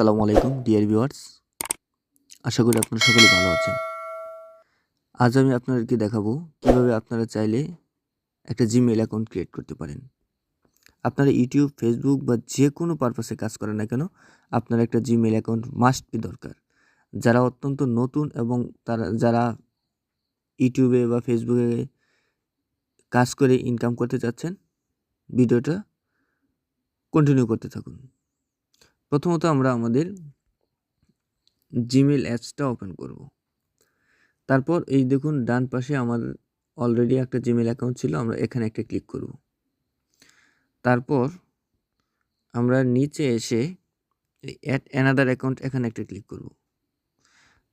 আসসালামু আলাইকুম, dear viewers. আশা করি আপনারা সকলে ভালো আছেন। আজ আমি আপনাদেরকে দেখাবো কীভাবে আপনারা চাইলে একটা জিমেল অ্যাকাউন্ট ক্রিয়েট করতে পারেন। আপনারা ইউটিউব ফেসবুক বা যে কোনো পারপাসে কাজ করেন না কেন, আপনার একটা জিমেল অ্যাকাউন্ট মাস্ট বি দরকার। যারা অত্যন্ত নতুন এবং তারা, যারা ইউটিউবে বা ফেসবুকে কাজ করে ইনকাম করতে চাচ্ছেন, ভিডিওটা কন্টিনিউ করতে থাকুন। প্রথমত আমরা আমাদের জিমেল অ্যাপসটা ওপেন করব। তারপর এই দেখুন, ডান পাশে আমার অলরেডি একটা জিমেল অ্যাকাউন্ট ছিল, আমরা এখানে একটা ক্লিক করব। তারপর আমরা নিচে এসে অ্যাট অ্যানাদার অ্যাকাউন্ট এখানে একটা ক্লিক করব।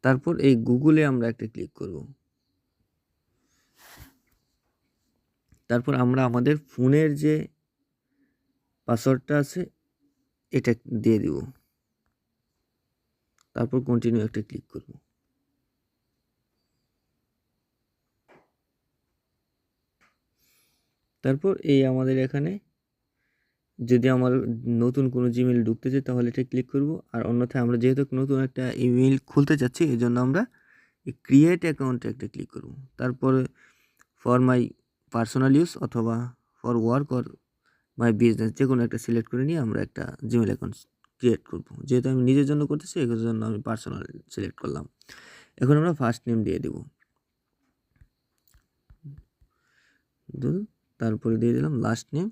তারপর এই গুগলে আমরা একটা ক্লিক করব। তারপর আমরা আমাদের ফোনের যে পাসওয়ার্ডটা আছে এটা দিয়ে দিব। তারপর কন্টিনিউ একটা ক্লিক করব। তারপর এই আমাদের এখানে যদি আমার নতুন কোনো জিমেল ঢুকতে চাই তাহলে এটা ক্লিক করব। আর অন্যথায় আমরা যেহেতু নতুন একটা ইমেল খুলতে চাচ্ছি এই জন্য আমরা ক্রিয়েট অ্যাকাউন্টে একটা ক্লিক করব। তারপরে ফর মাই পার্সোনাল ইউজ অথবা for work or my business যে কোনো একটা সিলেক্ট করে নিয়ে আমরা একটা জিমেল অ্যাকাউন্ট ক্রিয়েট করব। যেহেতু আমি নিজের জন্য করতেছি এর জন্য আমি পার্সোনাল সিলেক্ট করলাম। এখন আমরা ফার্স্ট নেম দিয়ে দেব। তারপরে দিয়ে দিলাম লাস্ট নেম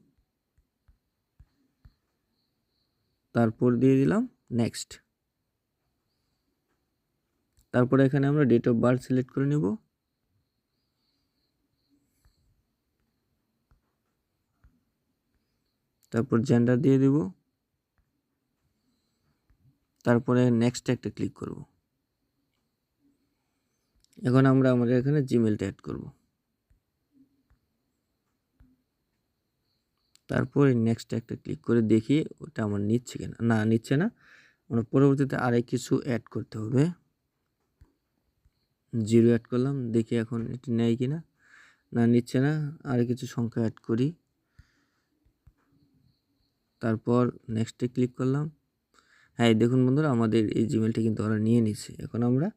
তারপর দিয়ে দিলাম নেক্সট তারপরে এখানে আমরা ডেট অফ বার্থ সিলেক্ট করে নেব। তারপর জেন্ডার দিয়ে দেব। তারপরে নেক্সট একটা ক্লিক করব। এখন আমরা আমাদের এখানে জিমেলটা অ্যাড করব। তারপরে নেক্সট একটা ক্লিক করে দেখি ওটা আমার নিচ্ছে কিনা। না, নিচ্ছে না। আমরা পরবর্তীতে আরেক কিছু অ্যাড করতে হবে। জিরো অ্যাড করলাম। দেখি এখন এটা নেয় কিনা। না, নিচ্ছে না। আর কিছু সংখ্যা অ্যাড করি। তারপর নেক্সটে ক্লিক করলাম। হ্যাঁ দেখুন বন্ধুরা, আমাদের এই জিমেলটা কিন্তু ওরা নিয়ে নিছে এখন আমরা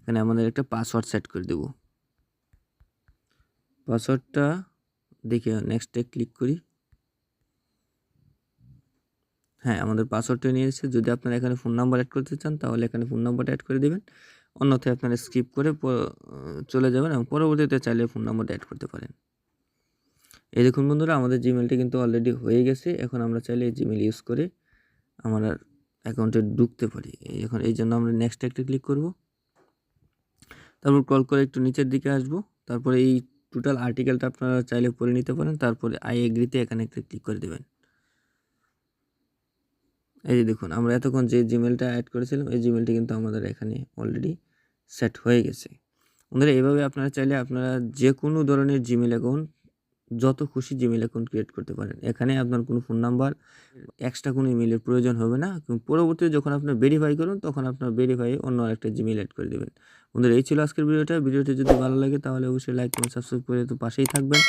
এখানে আমাদের একটা পাসওয়ার্ড সেট করে দেব। পাসওয়ার্ডটা দেখে নেক্সটে ক্লিক করি। হ্যাঁ আমাদের পাসওয়ার্ডটা নিয়ে এসেছে। যদি আপনারা এখানে ফোন নাম্বার অ্যাড করতে চান, তাহলে এখানে ফোন নাম্বারটা অ্যাড করে দেবেন। অন্যথায় আপনারা স্কিপ করে চলে যাবেন এবং পরবর্তীতে চাইলে ফোন নাম্বারটা অ্যাড করতে পারেন। এই দেখুন বন্ধুরা, আমাদের জিমেলটা কিন্তু অলরেডি হয়ে গেছে। এখন আমরা চাইলে এই জিমেল ইউজ করে আমরা অ্যাকাউন্টে ঢুকতে পারি। এখন এই জন্য আমরা নেক্সট একটা ক্লিক করব। তারপর কল করে একটু নিচের দিকে আসব। তারপরে এই টোটাল আর্টিকেলটা আপনারা চাইলে পড়ে নিতে পারেন। তারপরে আই এগ্রিতে এখানে একটা ক্লিক করে দেবেন। এই যে দেখুন, আমরা এতক্ষণ যে জিমেলটা অ্যাড করেছিলাম, এই জিমেলটি কিন্তু আমাদের এখানে অলরেডি সেট হয়ে গেছে। বন্ধুরা এইভাবে আপনারা চাইলে আপনারা যে কোনো ধরনের জিমেল অ্যাকাউন্ট যত খুশি জিমেল অ্যাকাউন্ট ক্রিয়েট করতে পারেন। এখানে আপনার কোনো ফোন নাম্বার এক্সট্রা কোনো ইমেলের প্রয়োজন হবে না। পরবর্তীতে যখন আপনার ভেরিফাই করুন, তখন আপনার ভেরিফাই অন্য একটা জিমেল অ্যাড করে দেবেন। বন্ধুরা, এই ছিল আজকের ভিডিওটা। ভিডিওটি যদি ভালো লাগে, তাহলে অবশ্যই লাইক কমেন্ট সাবস্ক্রাইব করে তো পাশেই থাকবেন।